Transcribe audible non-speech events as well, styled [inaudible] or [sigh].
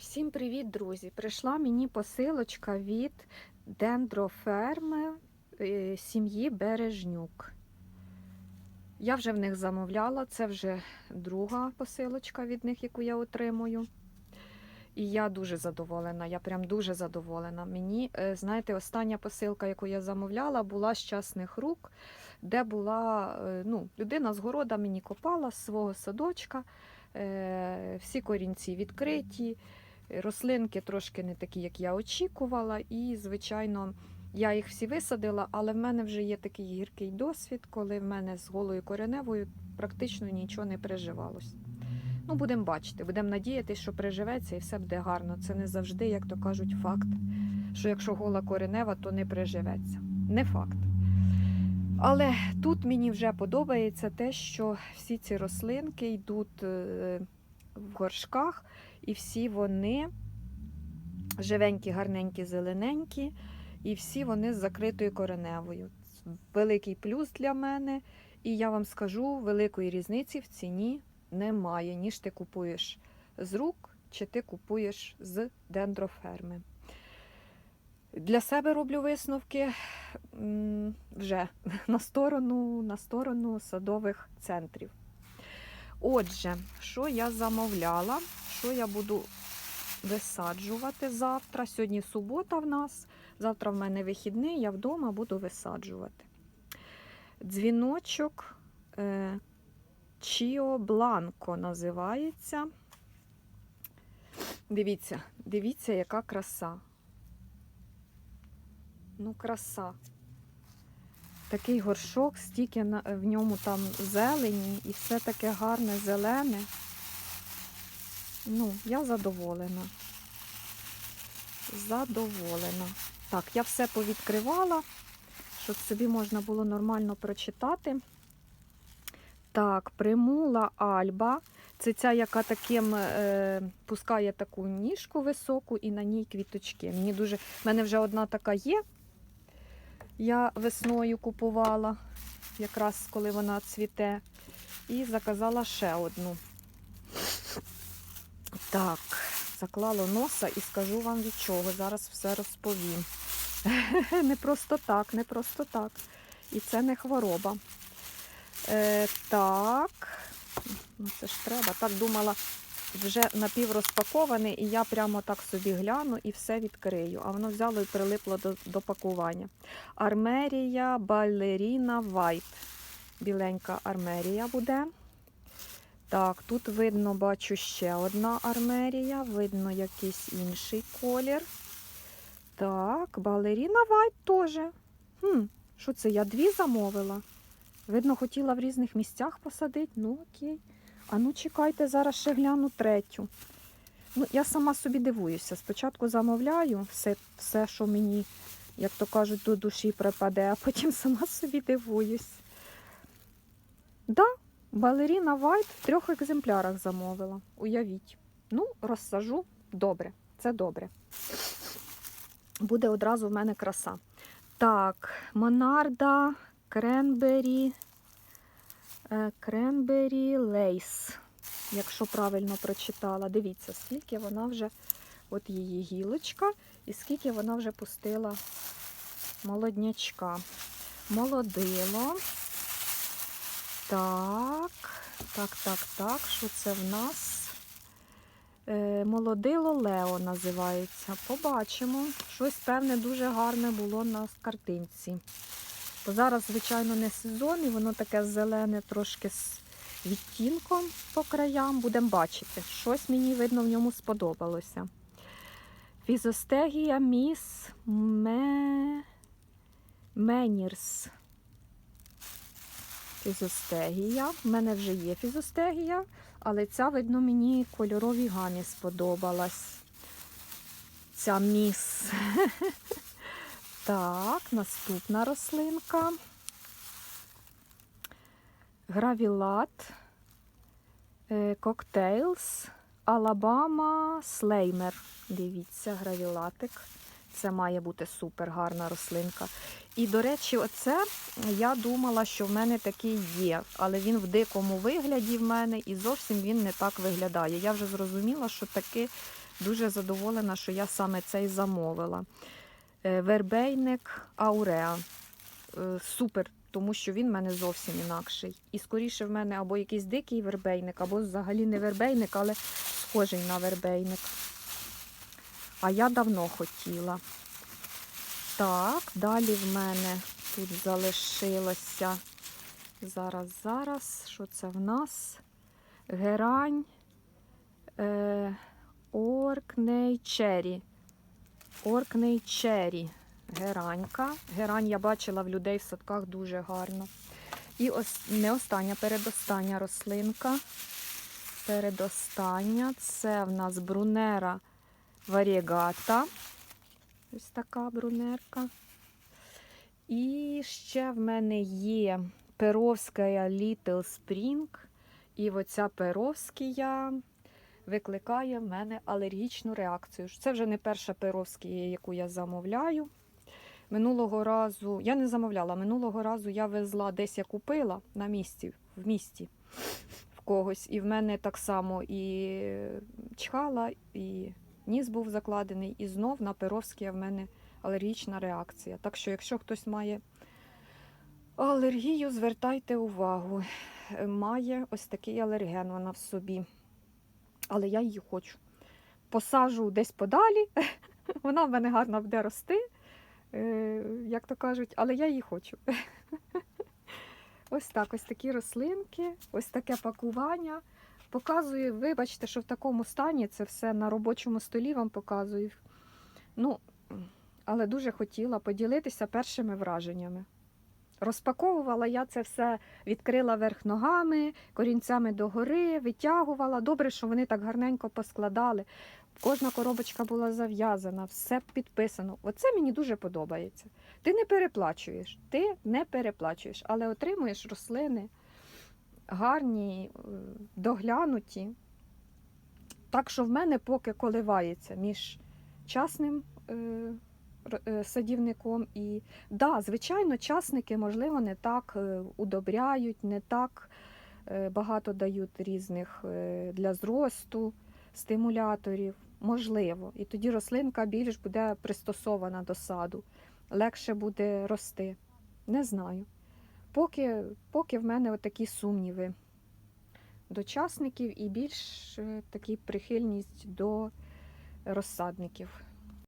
Всім привіт, друзі! Прийшла мені посилочка від дендроферми е, сім'ї Бережнюк. Я вже в них замовляла, це вже друга посилочка від них, яку я отримую. І я дуже задоволена, я прям дуже задоволена. Мені, е, знаєте, остання посилка, яку я замовляла, була з частних рук, де була е, ну, людина з города мені копала з свого садочка. Всі корінці відкриті, рослинки трошки не такі, як я очікувала. І, звичайно, я їх всі висадила, але в мене вже є такий гіркий досвід, коли в мене з голою кореневою практично нічого не приживалось. Ну, будемо бачити, будемо надіятися, що приживеться і все буде гарно. Це не завжди, як то кажуть, факт, що якщо гола коренева, то не приживеться. Не факт. Але тут мені вже подобається те, що всі ці рослинки йдуть е, в горшках, і всі вони живенькі, гарненькі, зелененькі, і всі вони з закритою кореневою. Великий плюс для мене, і я вам скажу, великої різниці в ціні немає, ніж ти купуєш з рук, чи ти купуєш з дендроферми. Для себе роблю висновки вже [laughs] на сторону, на сторону садових центрів. Отже, що я замовляла, що я буду висаджувати завтра. Сьогодні субота в нас, завтра в мене вихідний, я вдома буду висаджувати. Дзвіночок е, Чіо Бланко називається. Дивіться, дивіться, яка краса. Ну, краса. Такий горшок, стільки в ньому там зелені і все таке гарне, зелене. Ну, я задоволена. Задоволена. Так, я все повідкривала, щоб собі можна було нормально прочитати. Так, примула Альба. Це ця, яка таким е, пускає таку ніжку високу і на ній квіточки. Мені дуже... В мене вже одна така є. Я весною купувала, якраз коли вона цвіте, і заказала ще одну. Так, заклала носа і скажу вам від чого. Зараз все розповім. [laughs] Не просто так, не просто так. І це не хвороба. Е, так, ну це ж треба. Так думала, вже напіврозпакований, і я прямо так собі гляну і все відкрию. А воно взяло і прилипло до, до пакування. Армерія балеріна White. Біленька армерія буде. Так, тут видно, бачу ще одна армерія, видно якийсь інший колір. Так, балеріна White теж. Хм, що це? Я дві замовила. Видно, хотіла в різних місцях посадити. Ну, окей. А ну, чекайте, зараз ще гляну третю. Ну, я сама собі дивуюся. Спочатку замовляю все, все, що мені, як то кажуть, до душі припаде, а потім [laughs] сама собі дивуюсь. Да, балеріна Вайт в трьох екземплярах замовила. Уявіть. Ну, розсажу добре. Це добре. Буде одразу в мене краса. Так, Монарда, Кренбері, е, Кренбері Лейс. Якщо правильно прочитала, дивіться, скільки вона вже, от її гілочка, і скільки вона вже пустила молоднячка. Молодило. Так, так, так, так. Що це в нас? Е, Молодило Лео називається. Побачимо. Щось, певне, дуже гарне було на картинці. Бо зараз, звичайно, не сезон, і воно таке зелене, трошки з відтінком по краям. Будемо бачити. Щось мені, видно, в ньому сподобалося. Фізостегія міс Ме... Менірс. Фізостегія. В мене вже є фізостегія, але ця, видно, мені кольоровій гамі сподобалась. Ця міс. [laughs] Так, наступна рослинка. Гравілат. е, Коктейлс. Алабама Слеймер. Дивіться, гравілатик. Це має бути супер гарна рослинка. І, до речі, оце я думала, що в мене такий є, але він в дикому вигляді в мене і зовсім він не так виглядає. Я вже зрозуміла, що таки дуже задоволена, що я саме цей замовила. Е, Вербейник Ауреа. Е, Супер, тому що він в мене зовсім інакший. І скоріше в мене або якийсь дикий вербейник, або взагалі не вербейник, але схожий на вербейник. А я давно хотіла. Так, далі в мене тут залишилося. Зараз, зараз, що це в нас? Герань е, Оркней Черрі. Оркней Черрі. Геранька. Герань я бачила в людей в садках дуже гарно. І ос, не остання, передостання рослинка. Передостання. Це в нас брунера варігата. Ось така брунерка. І ще в мене є Перовська Little Spring. І оця Перовськія викликає в мене алергічну реакцію. Це вже не перша Перовськія, яку я замовляю. Минулого разу, я не замовляла, минулого разу я везла десь я купила на місці, в місті в когось. І в мене так само і чхала, і ніс був закладений, і знов на Перовській в мене алергічна реакція. Так що, якщо хтось має алергію, звертайте увагу. Має ось такий алерген вона в собі. Але я її хочу. Посажу десь подалі, [laughs] вона в мене гарно буде рости, е, як то кажуть, але я її хочу. [laughs] Ось так, ось такі рослинки, ось таке пакування. Показую, вибачте, що в такому стані це все на робочому столі вам показую. Ну, але дуже хотіла поділитися першими враженнями. Розпаковувала я це все, відкрила верх ногами, корінцями догори, витягувала. Добре, що вони так гарненько поскладали. Кожна коробочка була зав'язана, все підписано. Оце мені дуже подобається. Ти не переплачуєш, ти не переплачуєш, але отримуєш рослини гарні, доглянуті. Так що в мене поки коливається між частним р- е, садівником і. Да, звичайно, частники, можливо, не так е, удобряють, не так е, багато дають різних е, для зросту стимуляторів. Можливо. І тоді рослинка більш буде пристосована до саду, легше буде рости. Не знаю. Поки, поки в мене такі сумніви до часників і більш е, такі прихильність до розсадників.